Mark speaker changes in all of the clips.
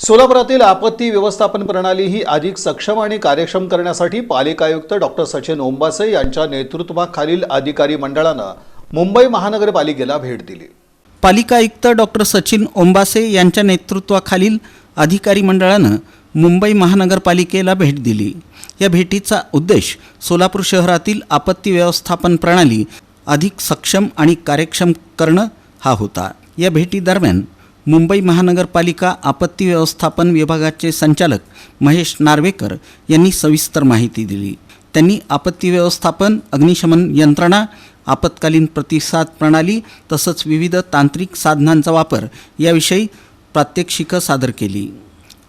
Speaker 1: सोलापुरातील आपत्ती व्यवस्थापन प्रणाली ही अधिक सक्षम आणि कार्यक्षम करण्यासाठी पालिका आयुक्त डॉक्टर सचिन ओंबासे यांच्या नेतृत्वाखालील अधिकारी मंडळानं मुंबई महानगरपालिकेला भेट दिली.
Speaker 2: पालिका आयुक्त डॉक्टर सचिन ओंबासे यांच्या नेतृत्वाखालील अधिकारी मंडळानं मुंबई महानगरपालिकेला भेट दिली. या भेटीचा उद्देश सोलापूर शहरातील आपत्ती व्यवस्थापन प्रणाली अधिक सक्षम आणि कार्यक्षम करणं हा होता. या भेटीदरम्यान मुंबई महानगरपालिका आपत्ती व्यवस्थापन विभागाचे संचालक महेश नार्वेकर यांनी सविस्तर माहिती दिली. त्यांनी आपत्ती व्यवस्थापन अग्निशमन यंत्रणा आपत्कालीन प्रतिसाद प्रणाली तसंच विविध तांत्रिक साधनांचा वापर याविषयी प्रात्यक्षिकं सादर केली.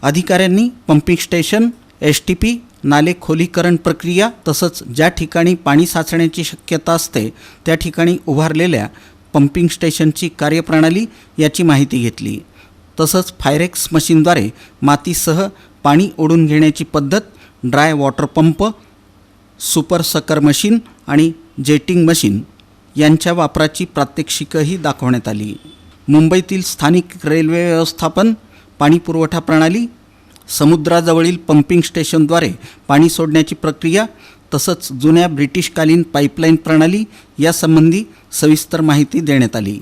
Speaker 2: अधिकाऱ्यांनी pumping station S T P नाले खोलीकरण प्रक्रिया तसंच ज्या ठिकाणी पाणी साचण्याची शक्यता असते त्या ठिकाणी उभारलेल्या पंपिंग स्टेशनची कार्यप्रणाली याची माहिती घेतली. तसंच फायरेक्स मशीनद्वारे मातीसह पाणी ओढून घेण्याची पद्धत dry water pump super sucker machine आणि जेटिंग मशीन यांच्या वापराची प्रात्यक्षिकही दाखवण्यात आली. मुंबईतील स्थानिक रेल्वे व्यवस्थापन पाणीपुरवठा प्रणाली समुद्राजवळील पंपिंग स्टेशनद्वारे पाणी सोडण्याची प्रक्रिया तसंच जुन्या ब्रिटिशकालीन पाईपलाईन प्रणाली यासंबंधी सविस्तर माहिती देण्यात आली.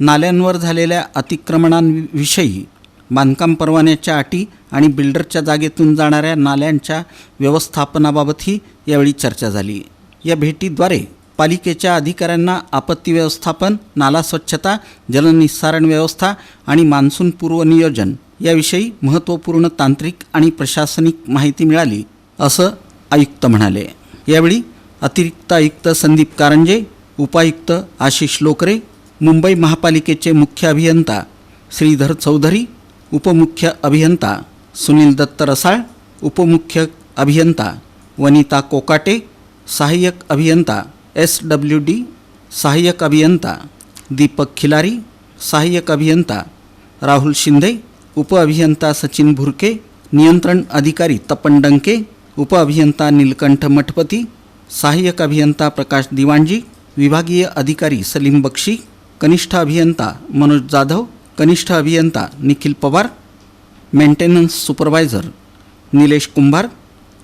Speaker 2: नाल्यांवर झालेल्या अतिक्रमणांविषयी बांधकाम परवान्याच्या अटी आणि बिल्डरच्या जागेतून जाणाऱ्या नाल्यांच्या व्यवस्थापनाबाबतही यावेळी चर्चा झाली. या भेटीद्वारे पालिकेच्या अधिकाऱ्यांना आपत्ती व्यवस्थापन नाला स्वच्छता जलनिस्सारण व्यवस्था आणि मान्सूनपूर्व नियोजन याविषयी महत्त्वपूर्ण तांत्रिक आणि प्रशासनिक माहिती मिळाली असं आयुक्त म्हणाले. यावेळी अतिरिक्त आयुक्त संदीप कारंजे उपायुक्त आशिष लोकरे मुंबई महापालिकेचे मुख्य अभियंता श्रीधर चौधरी उपमुख्य अभियंता सुनील दत्त रसाळ उपमुख्य अभियंता वनिता कोकाटे सहाय्यक अभियंता एस डब्ल्यू डी सहाय्यक अभियंता दीपक खिलारी सहाय्यक अभियंता राहुल शिंदे उपअभियंता सचिन भुरके नियंत्रण अधिकारी तपन डंके उपअभियंता नीलकंठ मठपती सहाय्यक अभियंता प्रकाश दिवाणजी विभागीय अधिकारी सलीम बक्षी कनिष्ठ अभियंता मनोज जाधव कनिष्ठ अभियंता निखिल पवार मेंटेनन्स सुपरवायझर निलेश कुंभार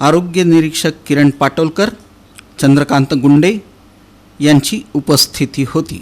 Speaker 2: आरोग्य निरीक्षक किरण पाटोलकर चंद्रकांत गुंडे यांची उपस्थिती होती.